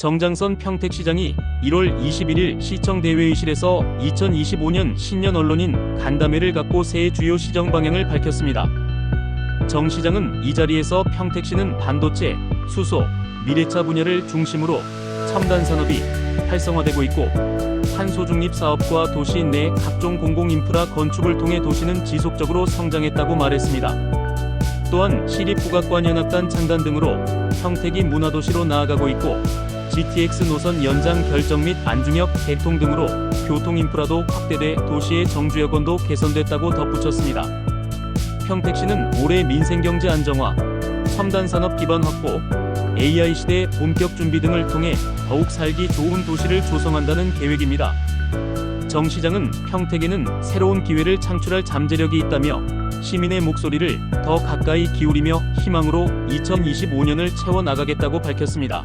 정장선 평택시장이 1월 21일 시청대회의실에서 2025년 신년 언론인 간담회를 갖고 새해 주요 시정 방향을 밝혔습니다. 정 시장은 이 자리에서 평택시는 반도체, 수소, 미래차 분야를 중심으로 첨단 산업이 활성화되고 있고 탄소 중립 사업과 도시 내 각종 공공 인프라 건축을 통해 도시는 지속적으로 성장했다고 말했습니다. 또한 시립국악관연합단 창단 등으로 평택이 문화도시로 나아가고 있고 GTX 노선 연장 결정 및 안중역 개통 등으로 교통 인프라도 확대돼 도시의 정주 여건도 개선됐다고 덧붙였습니다. 평택시는 올해 민생경제 안정화, 첨단 산업 기반 확보, AI 시대 본격 준비 등을 통해 더욱 살기 좋은 도시를 조성한다는 계획입니다. 정 시장은 평택에는 새로운 기회를 창출할 잠재력이 있다며 시민의 목소리를 더 가까이 기울이며 희망으로 2025년을 채워 나가겠다고 밝혔습니다.